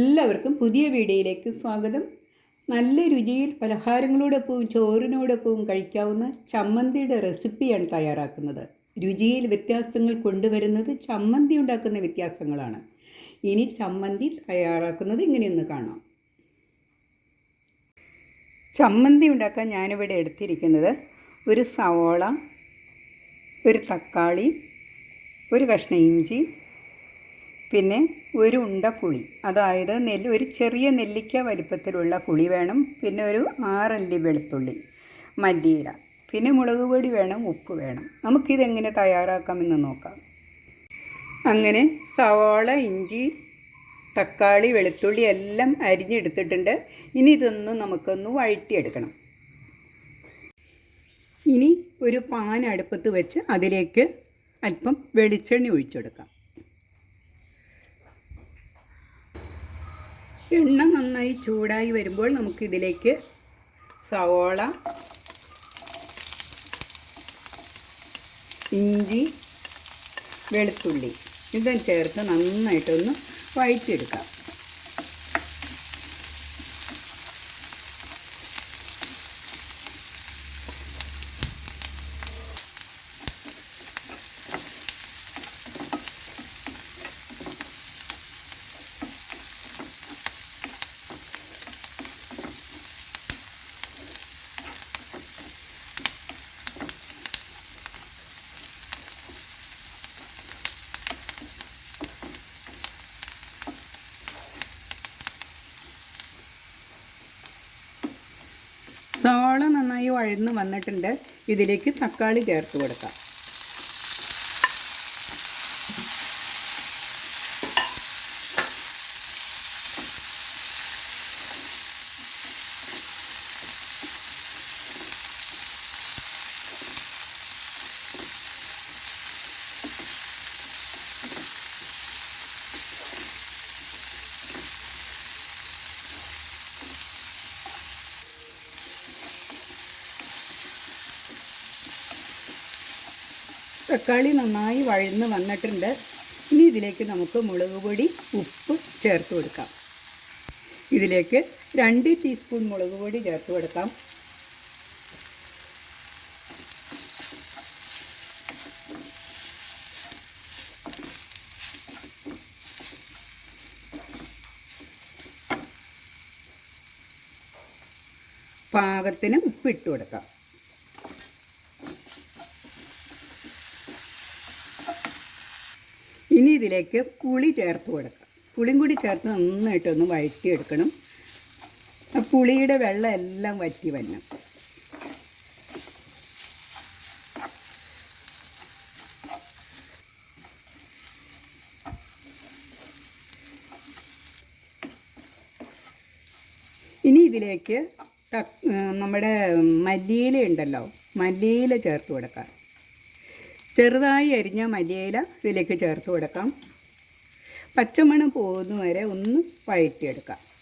എല്ലാവർക്കും പുതിയ വീഡിയോയിലേക്ക് സ്വാഗതം. നല്ല രുചിയിൽ പലഹാരങ്ങളോടൊപ്പവും ചോറിനോടൊപ്പവും കഴിക്കാവുന്ന ചമ്മന്തിയുടെ റെസിപ്പിയാണ് തയ്യാറാക്കുന്നത്. രുചിയിൽ വ്യത്യാസങ്ങൾ കൊണ്ടുവരുന്നത് ചമ്മന്തി ഉണ്ടാക്കുന്ന വ്യത്യാസങ്ങളാണ്. ഇനി ചമ്മന്തി തയ്യാറാക്കുന്നത് ഇങ്ങനെയൊന്ന് കാണാം. ചമ്മന്തി ഉണ്ടാക്കാൻ ഞാനിവിടെ എടുത്തിരിക്കുന്നത് ഒരു സവോള ഒരു തക്കാളി ഒരു കഷ്ണം ഇഞ്ചി പിന്നെ ഒരു ഉണ്ട പുളി. അതായത് നെല്ല് ഒരു ചെറിയ നെല്ലിക്ക വലിപ്പത്തിലുള്ള പുളി വേണം. പിന്നെ ഒരു ആറല്ലി വെളുത്തുള്ളി മല്ലിയില. പിന്നെ മുളക് പൊടി വേണം ഉപ്പ് വേണം. നമുക്കിതെങ്ങനെ തയ്യാറാക്കാമെന്ന് നോക്കാം. അങ്ങനെ സവാള ഇഞ്ചി തക്കാളി വെളുത്തുള്ളി എല്ലാം അരിഞ്ഞെടുത്തിട്ടുണ്ട്. ഇനി ഇതൊന്ന് നമുക്കൊന്ന് വഴറ്റിയെടുക്കണം. ഇനി ഒരു പാൻ അടുപ്പത്ത് വെച്ച് അതിലേക്ക് അല്പം വെളിച്ചെണ്ണ ഒഴിച്ചെടുക്കാം. എണ്ണ നന്നായി ചൂടായി വരുമ്പോൾ നമുക്ക് ഇതിലേക്ക് സവോള ഇഞ്ചി വെളുത്തുള്ളി ഇതും ചേർത്ത് നന്നായിട്ടൊന്ന് വഴറ്റിയെടുക്കാം സവാള നന്നായി വഴന്ന് വന്നിട്ടുണ്ട്. ഇതിലേക്ക് തക്കാളി ചേർത്ത് കൊടുക്കാം. തക്കാളി നന്നായി വഴന്ന് വന്നിട്ടുണ്ട്. ഇനി ഇതിലേക്ക് നമുക്ക് മുളക് പൊടി ഉപ്പ് ചേർത്ത് കൊടുക്കാം. ഇതിലേക്ക് രണ്ട് ടീസ്പൂൺ മുളക് പൊടി ചേർത്ത് കൊടുക്കാം. പാകത്തിന് ഉപ്പിട്ട് കൊടുക്കാം. ഇനി ഇതിലേക്ക് പുളി ചേർത്ത് കൊടുക്കാം. പുളിയും കൂടി ചേർത്ത് നന്നായിട്ടൊന്ന് വഴറ്റിയെടുക്കണം. ആ പുളിയുടെ വെള്ളം എല്ലാം വറ്റി വരണം. ഇനി ഇതിലേക്ക് നമ്മുടെ മല്ലിയില ഉണ്ടല്ലോ. മല്ലിയില ചേർത്ത് കൊടുക്കാം. ചെറുതായി അരിഞ്ഞ മല്ലിയില ഇതിലേക്ക് ചേർത്ത് കൊടുക്കാം. പച്ചമണം പോകുന്ന വരെ ഒന്ന് വഴറ്റിയെടുക്കാം.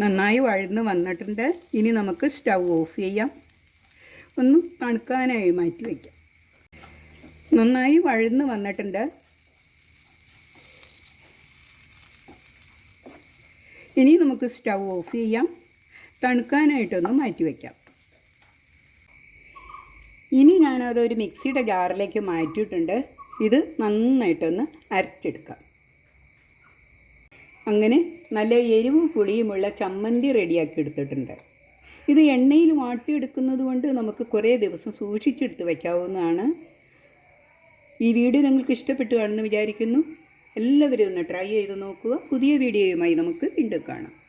നന്നായി വഴന്ന് വന്നിട്ടുണ്ട്. ഇനി നമുക്ക് സ്റ്റൗ ഓഫ് ചെയ്യാം. ഒന്ന് തണുക്കാനായി മാറ്റി വയ്ക്കാം. നന്നായി വഴുന്ന് വന്നിട്ടുണ്ട്. ഇനി നമുക്ക് സ്റ്റൗ ഓഫ് ചെയ്യാം. തണുക്കാനായിട്ടൊന്ന് മാറ്റി വയ്ക്കാം ഇനി ഞാനതൊരു മിക്സിയുടെ ജാറിലേക്ക് മാറ്റിയിട്ടുണ്ട്. ഇത് നന്നായിട്ടൊന്ന് അരച്ചെടുക്കാം. അങ്ങനെ നല്ല എരിവും പുളിയുമുള്ള ചമ്മന്തി റെഡിയാക്കി എടുത്തിട്ടുണ്ട്. ഇത് എണ്ണയിൽ വാട്ടിയെടുക്കുന്നത് കൊണ്ട് നമുക്ക് കുറേ ദിവസം സൂക്ഷിച്ചെടുത്ത് വയ്ക്കാവുന്നതാണ് ഈ വീഡിയോ നിങ്ങൾക്ക് ഇഷ്ടപ്പെട്ടു കാണുമെന്ന് വിചാരിക്കുന്നു. എല്ലാവരും ഒന്ന് ട്രൈ ചെയ്ത് നോക്കുക. പുതിയ വീഡിയോയുമായി നമുക്ക് വീണ്ടും കാണാം.